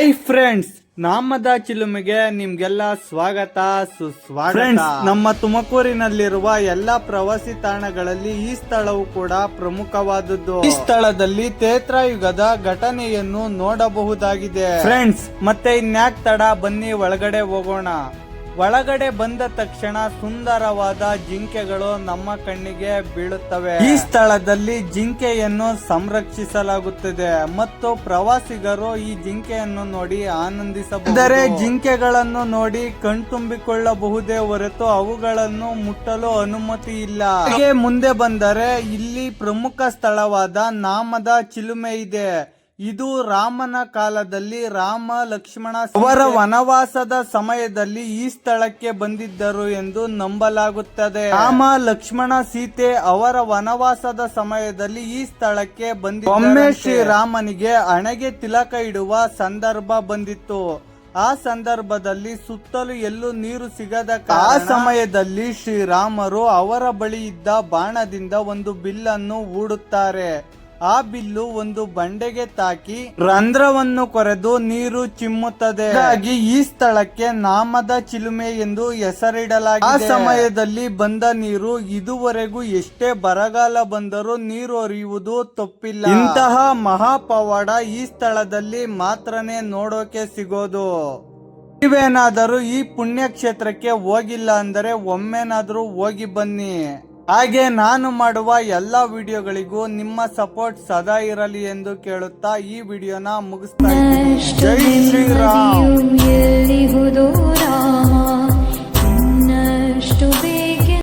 Hi friends ನಾಮದ ಚಿಲುಮೆಗೆ ನಿಮ್ಗೆಲ್ಲ ಸ್ವಾಗತ ಸುಸ್ವಾಗತ. ಫ್ರೆಂಡ್ಸ್ ನಮ್ಮ ತುಮಕೂರಿನಲ್ಲಿರುವ ಎಲ್ಲಾ ಪ್ರವಾಸಿ ತಾಣಗಳಲ್ಲಿ ಈ ಸ್ಥಳವು ಕೂಡ ಪ್ರಮುಖವಾದದ್ದು. ಈ ಸ್ಥಳದಲ್ಲಿ ತೇತ್ರಾಯುಗದ ಘಟನೆಯನ್ನು ನೋಡಬಹುದಾಗಿದೆ. ಫ್ರೆಂಡ್ಸ್ ಮತ್ತೆ ಇನ್ಯಾಕ್ ತಡ ಬನ್ನಿ ಒಳಗಡೆ ಹೋಗೋಣ. ಒಳಗಡೆ ಬಂದ ತಕ್ಷಣ ಸುಂದರವಾದ ಜಿಂಕೆಗಳು ನಮ್ಮ ಕಣ್ಣಿಗೆ ಬೀಳುತ್ತವೆ. ಈ ಸ್ಥಳದಲ್ಲಿ ಜಿಂಕೆಯನ್ನು ಸಂರಕ್ಷಿಸಲಾಗುತ್ತದೆ ಮತ್ತು ಪ್ರವಾಸಿಗರು ಈ ಜಿಂಕೆಯನ್ನು ನೋಡಿ ಆನಂದಿಸಬಹುದು. ಜಿಂಕೆಗಳನ್ನು ನೋಡಿ ಕಣ್ತುಂಬಿಕೊಳ್ಳಬಹುದೇ ಹೊರತು ಅವುಗಳನ್ನು ಮುಟ್ಟಲು ಅನುಮತಿ ಇಲ್ಲ. ಹಾಗೆ ಮುಂದೆ ಬಂದರೆ ಇಲ್ಲಿ ಪ್ರಮುಖ ಸ್ಥಳವಾದ ನಾಮದ ಚಿಲುಮೆ ಇದೆ. ಇದು ರಾಮನ ಕಾಲದಲ್ಲಿ ರಾಮ ಲಕ್ಷ್ಮಣ ಅವರ ವನವಾಸದ ಸಮಯದಲ್ಲಿ ಈ ಸ್ಥಳಕ್ಕೆ ಬಂದಿದ್ದರು ಎಂದು ನಂಬಲಾಗುತ್ತದೆ. ರಾಮ ಲಕ್ಷ್ಮಣ ಸೀತೆ ಅವರ ವನವಾಸದ ಸಮಯದಲ್ಲಿ ಈ ಸ್ಥಳಕ್ಕೆ ಬಂದ ಒಮ್ಮೆ ಶ್ರೀರಾಮನಿಗೆ ಹಣೆಗೆ ತಿಲಕ ಇಡುವ ಸಂದರ್ಭ ಬಂದಿತ್ತು. ಆ ಸಂದರ್ಭದಲ್ಲಿ ಸುತ್ತಲೂ ಎಲ್ಲೂ ನೀರು ಸಿಗದ ಆ ಸಮಯದಲ್ಲಿ ಶ್ರೀರಾಮರು ಅವರ ಬಳಿ ಇದ್ದ ಬಾಣದಿಂದ ಒಂದು ಬಿಲ್ಲನ್ನು ಹೂಡುತ್ತಾರೆ. ಆ ಬಿಲ್ಲು ಒಂದು ಬಂಡೆಗೆ ತಾಕಿ ರಂಧ್ರವನ್ನು ಕೊರೆದು ನೀರು ಚಿಮ್ಮುತ್ತದೆ. ಹಾಗಾಗಿ ಈ ಸ್ಥಳಕ್ಕೆ ನಾಮದ ಚಿಲುಮೆ ಎಂದು ಹೆಸರಿಡಲಾಗಿದೆ. ಆ ಸಮಯದಲ್ಲಿ ಬಂದ ನೀರು ಇದುವರೆಗೂ ಎಷ್ಟೇ ಬರಗಾಲ ಬಂದರೂ ನೀರು ಹರಿಯುವುದು ತಪ್ಪಿಲ್ಲ. ಇಂತಹ ಮಹಾಪವಾಡ ಈ ಸ್ಥಳದಲ್ಲಿ ಮಾತ್ರನೇ ನೋಡೋಕೆ ಸಿಗೋದು. ನೀವೇನಾದರೂ ಈ ಪುಣ್ಯಕ್ಷೇತ್ರಕ್ಕೆ ಹೋಗಿಲ್ಲ ಅಂದರೆ ಒಮ್ಮೆನಾದರೂ ಹೋಗಿ ಬನ್ನಿ. ಹಾಗೆ ನಾನು ಮಾಡುವ ಎಲ್ಲ ವಿಡಿಯೋಗಳಿಗೂ ನಿಮ್ಮ ಸಪೋರ್ಟ್ ಸದಾ ಇರಲಿ ಎಂದು ಕೇಳುತ್ತಾ ಈ ವಿಡಿಯೋನ ಮುಗಿಸ್ತಾ ಇದ್ದೀನಿ. ಜೈ ಶ್ರೀರಾಮ್.